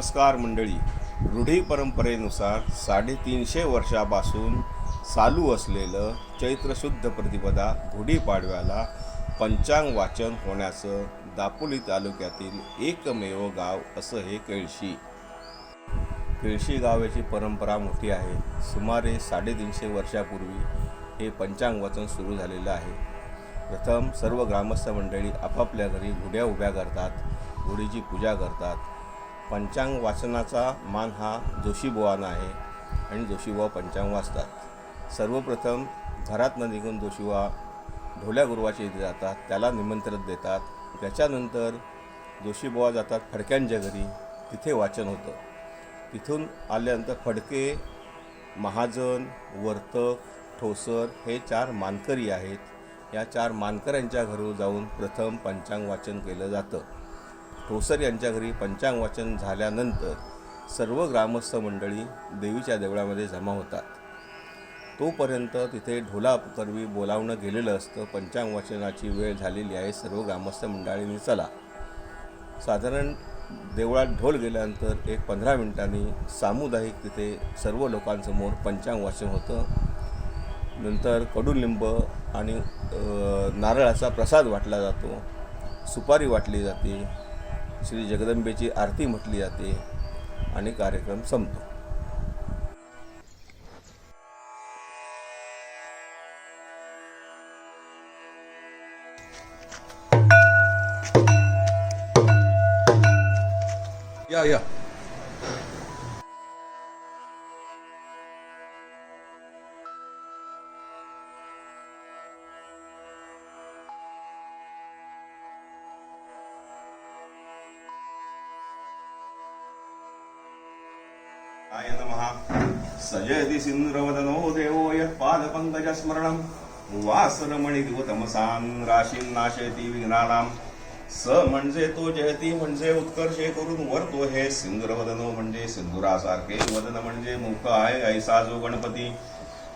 नमस्कार मंडळी. रूढी परंपरेनुसार साडेतीनशे वर्षापासून चालू असलेलं चैत्रशुद्ध प्रतिपदा गुढीपाडव्याला पंचांग वाचन होण्याचं दापोली तालुक्यातील एकमेव गाव असं हे केळशी. केळशी गावाची परंपरा मोठी आहे. सुमारे साडेतीनशे वर्षापूर्वी हे पंचांग वाचन सुरू झालेलं आहे. प्रथम सर्व ग्रामस्थ मंडळी आपापल्या घरी गुढ्या उभ्या करतात गुढीची पूजा करतात. पंचांग वाचनाचा मान हा जोशीबुवांना आहे आणि जोशीबुवा पंचांग वाचतात सर्वप्रथम घरातनं निघून जोशीबुवा ढोल्या गुरुवाच्या इथे जातात त्याला निमंत्रण देतात. त्याच्यानंतर जोशीबुवा जातात फडक्यांच्या घरी. तिथे वाचन होतं. तिथून आल्यानंतर फडके महाजन वर्तक ठोसर हे चार मानकरी आहेत. या चार मानकऱ्यांच्या घरू जाऊन प्रथम पंचांग वाचन केलं जातं. ठोसर यांच्या घरी पंचांग वाचन झाल्यानंतर सर्व ग्रामस्थ मंडळी देवीच्या देवळामध्ये जमा होतात. तोपर्यंत तिथे ढोला करवी बोलावणं गेलेलं असतं. पंचांग वाचनाची वेळ झालेली आहे. सर्व ग्रामस्थ मंडळींनी चला. साधारण देवळात ढोल गेल्यानंतर एक पंधरा मिनिटांनी सामुदायिक तिथे सर्व लोकांसमोर पंचांग वाचन होतं. नंतर कडुलिंब आणि नारळाचा प्रसाद वाटला जातो. सुपारी वाटली जाते. श्री जगदंबेची आरती म्हटली जाते आणि कार्यक्रम संपतो. या या. आय नमः। सजयति सिंद्रवदनो देवो यः यत्पादपङ्कजस्मरणं वासरमणिदिवतमसान् राशीं नाशयति विघ्नानां स म्हणजे तो जयती म्हणजे उत्कर्षे करून वरतो हे सिंदूरवदनो म्हणजे सिंदुरासारखे वदन म्हणजे मुख आहे ऐसा जो गणपती।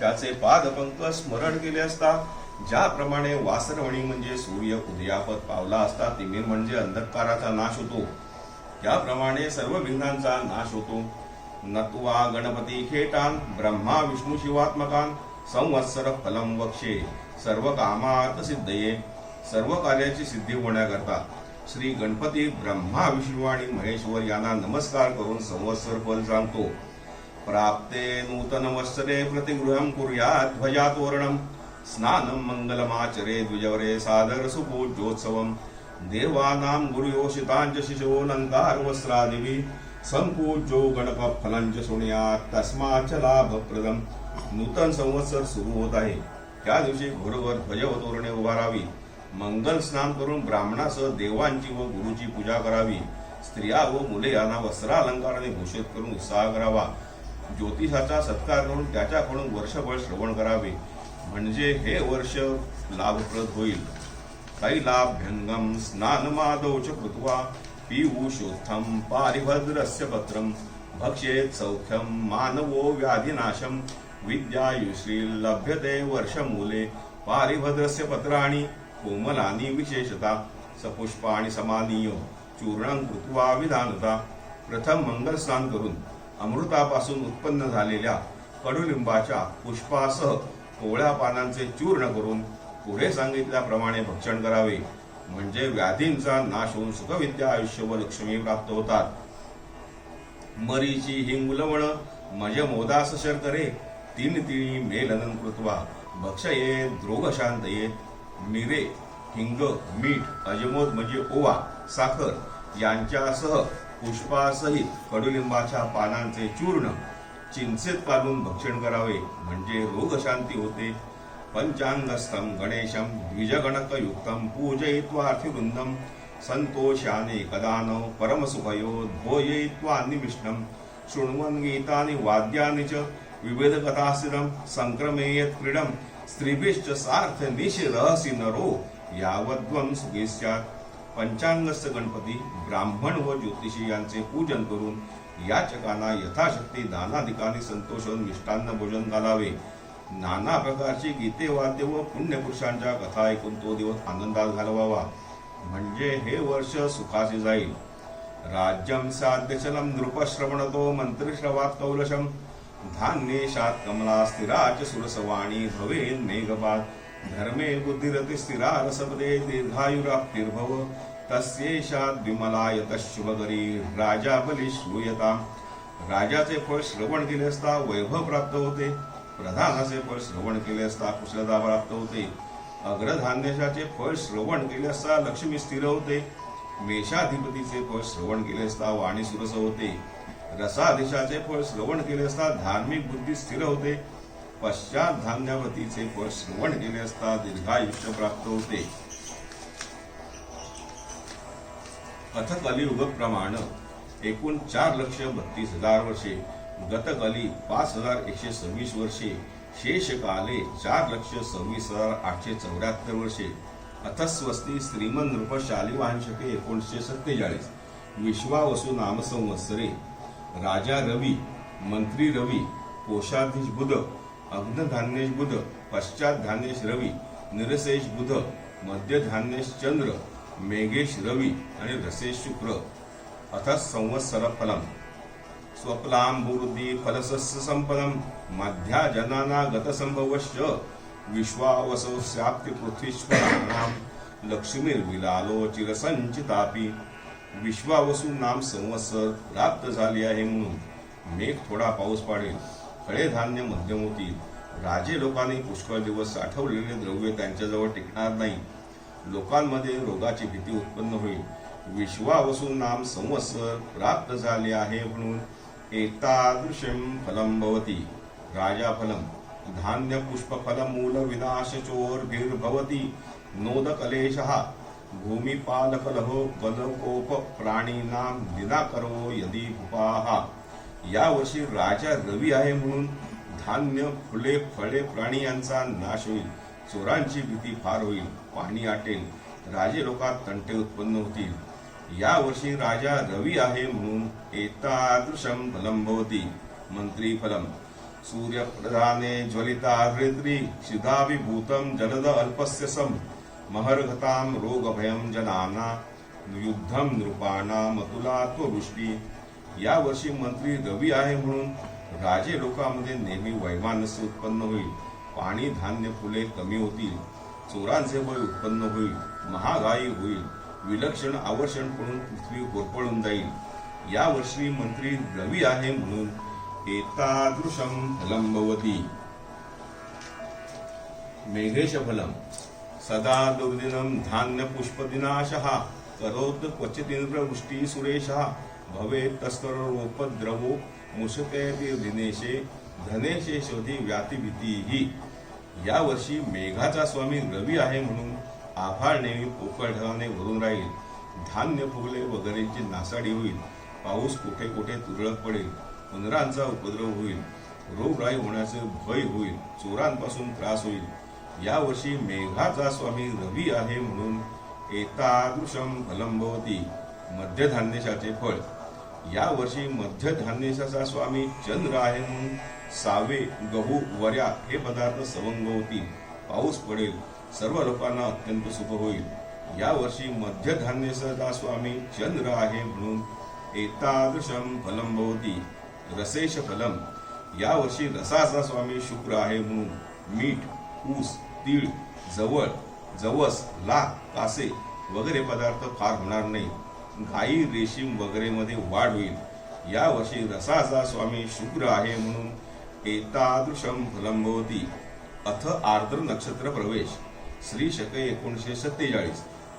त्याचे पादपंक स्मरण केले असता ज्याप्रमाणे वासरवणी म्हणजे सूर्य उदयापत पावला असता तिमिर म्हणजे अंधकाराचा नाश होतो। त्याप्रमाणे सर्व विघ्नांचा नाश होतो। नत्वा गणपती खेटान ब्रह्मा विष्णू शिवात्मकान संवत्सर फलम वक्षे. सर्व कामात सिद्धये. सर्व कार्याची सिद्धी होण्याकरता श्री गणपती ब्रह्मा विष्णू आणि महेश्वर यांना नमस्कार करून संवत्सर फल सांगतो. प्राप्ते नूतन वत्सरे प्रतिगृहं कुर्यात् ध्वजातोरणं स्नानं मंगलमाचरे द्विजवरे सादर सुपूज्योत्सवम्. देवानां शिशो शिशोऽलङ्कार वस्त्रादिवी संपूज्यो गणप फलांच शृणुयात् तस्माच लाभप्रदम. नूतन संवत्सर सुरू होत आहे. त्या दिवशी घोरवर ध्वजवतोरणे उभारावी मंगल स्नान करून ब्राह्मणासह देवांची व गुरुची पूजा करावी. स्त्रिया व मुले यांना वस्त्रालंकाराने घोषित करून उत्साह करावा. ज्योतिषाचा सत्कार करून त्याच्याकडून वर्षभर श्रवण करावे. म्हणजे हे वर्ष लाभप्रद होईल. कैलाभ्यङ्गं स्नानमादौ च कृत्वा पीयूषोत्थम पारिभद्रस्य पत्रं भक्षेत सौख्यं मानवो व्याधिनाशम विद्यायुश्री लभ्यते वर्षमूले। पारिभद्रस्य पत्राणि कोमलानि विशेषता सपुष्पाणि समानीय चूर्णं कृत्वा विधानता। प्रथम मंगलस्नान करून अमृतापासून उत्पन्न झालेल्या कडुलिंबाच्या पुष्पासह कोवळ्या पानांचे चूर्ण करून पुढे सांगितल्याप्रमाणे भक्षण करावे. म्हणजे व्याधींचा नाश होऊन सुखविद्या आयुष्य व लक्ष्मी प्राप्त होतात. मरीची हिंगुलवण मज मोदास शर्करे तीन तिणी मेलनन कृत्वा भक्षये द्रोग शांतये मिरे हिंग मीठ अजमोद म्हणजे ओवा साखर यांच्यासह पुष्पासहित कडुलिंबाच्या पानांचे चूर्ण चिंचेत पालून भक्षण करावे म्हणजे रोगशांती होते. पंचांगस्थं गणेशं द्विजगणकयुक्तं पूजयित्वार्थिवृन्दं सन्तोषानि कदानौ परमसुभयो धोयित्वा निविष्णं शृण्वन् गीतानि वाद्यानि च विविधकथास्थितं सङ्क्रमेयत् क्रीडं। स्त्रीभिश्च सार्थनिशिरहसि नरो यावद्वं सुखी स्यात् पंचांगस्थ गणपती ब्राह्मण व ज्योतिषी यांचे पूजन करून याचकांना यथाशक्ती दानाधिकांनी संतोषून मिष्टान्न भोजन घालावे। नाना प्रकारची गीते वाद्य व पुण्यपुरुषांच्या कथा ऐकून तो दिवस आनंदात घालवावा. म्हणजे हे वर्ष सुखाचे जाईल. राज्यं नृपश्रवण नृपश्रवणतो मंत्रिश्रवात कौलशम धान्येशात कमला स्थिरा च सुरसवाणी भवेन् मेघपात. धर्मे बुद्धिरती स्थिरा रसपदे दीर्घायुराप्तिर्भव तस्येशात विमला शुभकरी राजा बली श्रूयता. राजाचे फळ श्रवण केले असता वैभव प्राप्त होते. प्रधानाचे फळ श्रवण केले असता कुशलता प्राप्त होते. अग्रधान्यशाचे फळ श्रवण केले असता लक्ष्मी स्थिर होते. मेषाधिपतीचे फळ श्रवण केले असता वाणी सुरस होते. रसादेशाचे फळ श्रवण केले असता धार्मिक बुद्धी स्थिर होते. पश्चात धान्यावतीचे फळ श्रवण केले असता दीर्घायुष्य प्राप्त होते. अथ कलियुग प्रमाण एकूण चार लक्ष बत्तीस हजार वर्षे. गतकाली पाच हजार एकशे सव्वीस वर्षे शेषकाले चार लक्ष सव्वीस हजार आठशे चौऱ्याहत्तर वर्षे. अथस्वस्ती श्रीमंत नृप शालिवाहन एकोणीसशे सत्तेचाळीस. विश्वावसू नामसंवत्सरे. राजा रवी मंत्री रवी कोषाधीश बुध अग्नधान्येश बुध पश्चातधान्येश रवी निरसेश बुध मध्यधान्येश चंद्र मेघेश रवी आणि रसेश शुक्र. अथ संवत्सर फलम स्वप्लांबुरुदी फलसस्य संपदम मध्या जनाना गतसंभवश्च विश्वावसो स्याप्ति पृथ्वीश्वराणाम लक्ष्मीर्विलालो चिरसंचितापी विश्वावसू नाम संवत्सर प्राप्त झाली आहे म्हणून मेघ थोडा पाऊस पाडेल फळे धान्य मध्यम होतील. राजे लोकांनी पुष्कळ दिवस साठवलेले द्रव्य त्यांच्याजवळ टिकणार नाही. लोकांमध्ये रोगाची भीती उत्पन्न होईल. विश्वावसू नाम संवत्सर प्राप्त झाले आहे म्हणून एतादृशं फलं भवति। राजाफलं धान्यपुष्पफलमूलविनाशचोर्भिर्भवति धान्य नोदकलेशः भूमिपालकलहो बलकोपप्राणीनां निराकरो दिनाकरो यदि भूपाः। यावर्षी राजा रवी आहे म्हणून धान्य फुले फळे प्राणी यांचा नाश होईल चोरांची भीती फार होईल पाणी आटेल राजे लोकात तंटे उत्पन्न होतील। या वर्षी राजा रवी आहे म्हणून एतादृशं फलं भवति मंत्री फलम सूर्यप्रधाने ज्वलिता हृद्री क्षिधाभिभूतं जलद अल्पस्य सम. महर्घतां रोगभयं जनाना युद्धं नृपाणा अतुलात्ववृष्टी वृष्टी यावर्षी मंत्री रवी आहे म्हणून राजे लोकांमध्ये नेहमी वैमानस्य उत्पन्न होईल. पाणी धान्य फुले कमी होतील. चोरांचे वय उत्पन्न होईल. महागाई होईल. विलक्षण आवर्षण पडून पृथ्वी होरपळून जाईल. या वर्षी मंत्री रवी आहे म्हणून एतादृशं फलं मेघेश फलम सदा दुर्दिनं धान्य पुष्पदिनाशः करोत् क्वचिदिन्द्रवृष्टी सुरेशः भवेत् तस्करोपद्रवो मुशते दिनेशे धनेशे शोधी व्यातिभीतीही या वर्षी मेघाचा स्वामी रवी आहे म्हणून आभाळ नेहमी पोकळ ढगाने भरून राहील. धान्य फुगले वगैरेची नासाडी होईल. पाऊस कुठे कुठे तुरळक पडेल. उंदरांचा उपद्रव होईल. रोगराई होण्याचे भय होईल. चोरांपासून त्रास होईल. यावर्षी मेघाचा स्वामी रवी आहे म्हणून एतादृशं अलंबवती मध्यधान्यशाचे फळ. यावर्षी मध्यधान्यशाचा स्वामी चंद्र आहे म्हणून सावे गहू वऱ्या हे पदार्थ सवंग होतील पाऊस पडेल सर्व लोकांना अत्यंत सुख होईल. या वर्षी सदा स्वामी चंद्र आहे म्हणून एतादृशं फलम भवती. रसेश फलम या वर्षी रसाचा स्वामी शुक्र आहे म्हणून मीठ ऊस तीळ जवळ जवस लाख कासे वगैरे पदार्थ फार होणार नाही. घाई रेशीम वगैरेमध्ये वाढ होईल. या वर्षी रसाचा स्वामी शुक्र आहे म्हणून एतादृशं फलं अथ आर्द्र नक्षत्र प्रवेश श्री शके एकोणीसशे सत्तेचाळीस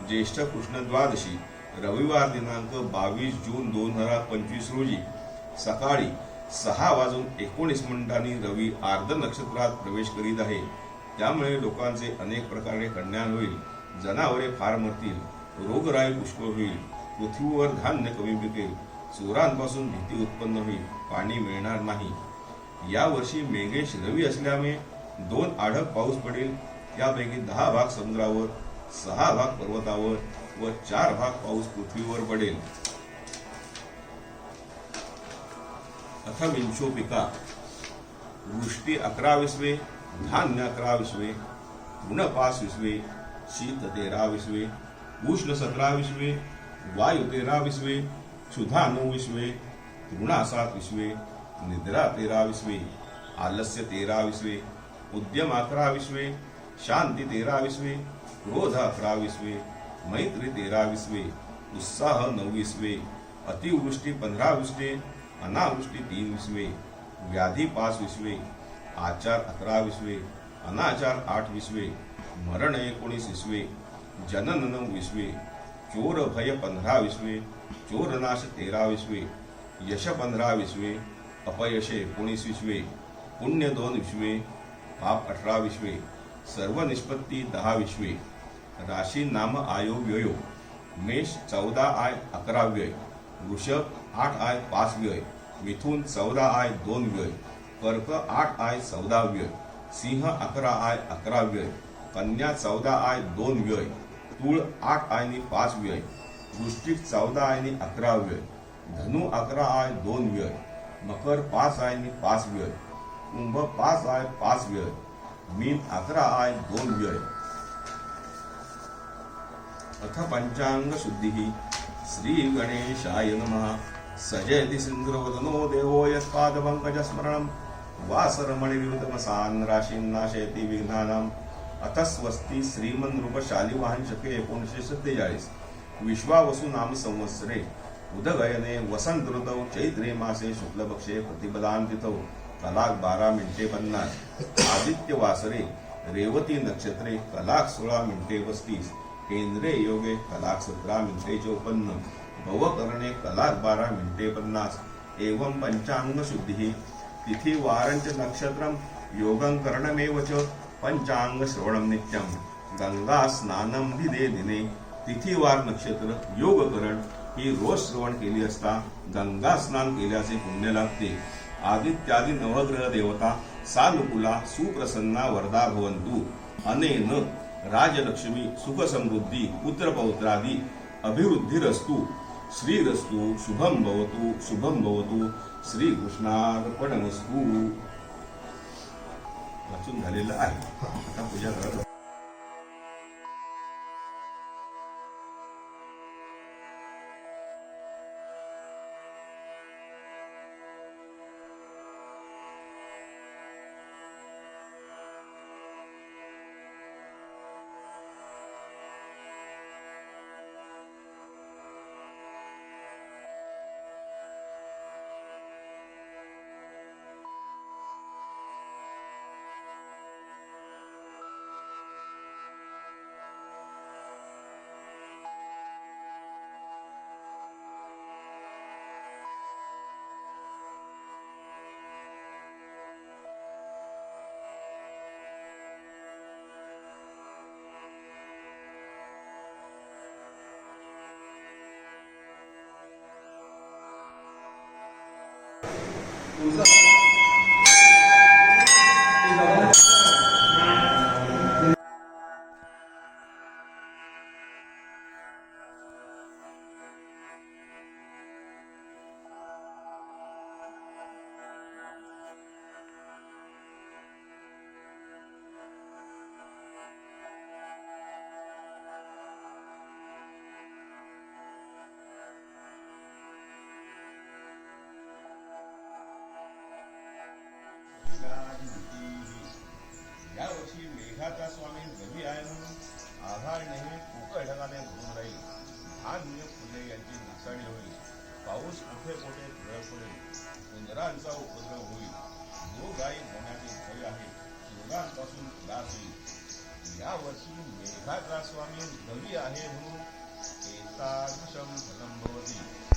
ज्येष्ठ कृष्ण द्वादशी रविवार दिनांक बावीस जून दोन हजार पंचवीस रोजी. सकाळी सहा वाजून एकोणीस मिनिटांनी रवी आर्द्र नक्षत्रात प्रवेश करीत आहे. त्यामुळे लोकांचे अनेक प्रकारे कल्याण होईल जनावरे फार मरतील रोगराई पुष्कळ होईल पृथ्वीवर धान्य कमी पिकेल चोरांपासून भीती उत्पन्न होईल पाणी मिळणार नाही. यावर्षी मेघेश रवी असल्यामुळे दोन आढक पाऊस पडेल, यापैकी दहा भाग समुद्रावर, सहा भाग पर्वतावर व चार भाग पाऊस पृथ्वीवर पडेल. अथ विंशो पिका, वृष्टी अकरा विसवे धान्य अकरा विसवे गुणपास विसवे शीत तेरा विसवे उष्ण सतरा विसवे वायू तेरा विसवे क्षुधा नऊ विश्वे तृणा सात विश्वे निद्रा तेरा विश्वे आलस्य तेरा विश्वे उद्यम अकरा विश्वे शांती तेरा विश्वे क्रोध अकरा विश्वे मैत्री तेरा विश्वे उत्साह नऊ विश्वे अतिवृष्टी पंधरा विश्वे अनावृष्टी तीन विश्वे व्याधी पाच विश्वे आचार अकरा विश्वे अनाचार आठ विश्वे मरण एकोणीस विश्वे जनन नऊ विश्वे चोर भय पंधरा विश्वे चोरनाश तेरा विश्वे यश पंधरा विश्वे अपयश एकोणीस विश्वे पुण्य दोन विश्वे पाप अठरा विश्वे सर्व निष्पत्ती दहा विश्वे. राशी नाम आयो व्ययो मेष चौदा आय अकरा व्यय. वृषभ आठ आय पाच व्यय. मिथुन चौदा आय दोन व्यय. कर्क आठ आय चौदा व्यय. सिंह अकरा आय अकरा व्यय. कन्या चौदा आय दोन व्यय. तूळ आठ आयनी पाच व्यय. वृष्टिक चौदा आयनी अकरा व्यय. धनु अकरा आय दोन व्यय. मकर पाच आयनी पाच व्यय. कुंभ पाच आय पाच व्यय. मीन अकरा आय दोन व्यय. अथ पंचांग शुद्धी. श्री गणेशाय नम. सजयति सिंधुरवदनो देवो यत्पादपङ्कजस्मरणं वासरमणिविरुतमसान् राशीन् नाशयति विघ्नानाम् अथ स्वस्ती श्रीमन रूप शालिवाहन शके एकोणीसशे सत्तेचाळीस विश्वावसु नाम संवत्सरे. उदगयने वसंत ऋतौ चैत्रे मासे शुक्लपक्षे प्रतिपदान तिथौ कलाक बारा मिनिटे पन्नास. आदित्य वासरे रेवती नक्षत्रे कलाक सोळा मिनिटे पस्तीस. केंद्रे योगे कलाक सतरा मिनिटे चौपन्न. भवकर्णे कलाक बारा मिनिटे पन्नास. एवं पंचांग शुद्धी. तिथी वारंच नक्षत्रम योगं करणमेव च पंचांग श्रवणम नित्यम गंगा स्नानम दिदे दिने. तिथीवार नक्षत्र योगकरण ही रोज श्रवण केली असता गंगा स्नान केल्याचे पुण्य लागते आदित्यादी नवग्रह देवता सानुकुला सुप्रसन्ना वरदा भवंतु अनेन राजलक्ष्मी सुख समृद्धी पुत्र पौत्रादी अभिवृद्धिरस्तु। श्रीरस्तु शुभम भवतु शुभम भवतु। श्री कृष्णार्पणमस्तु वाचून झालेलं आहे. आता पूजा करत यावर्षी मेघाचा स्वामी रवी आहे म्हणून आभाळ नेहमी पोकळ ढगाने भरून राहील. धान्य फुले यांची नासाडी होईल. पाऊस कुठे कुठे ठळक पडेल. उंदरांचा उपद्रव होईल. जो गायी होण्याचे भय आहे. रोगांपासून त्रास होईल. यावर्षी मेघाचा स्वामी रवी आहे म्हणून एकादशम फलम भवती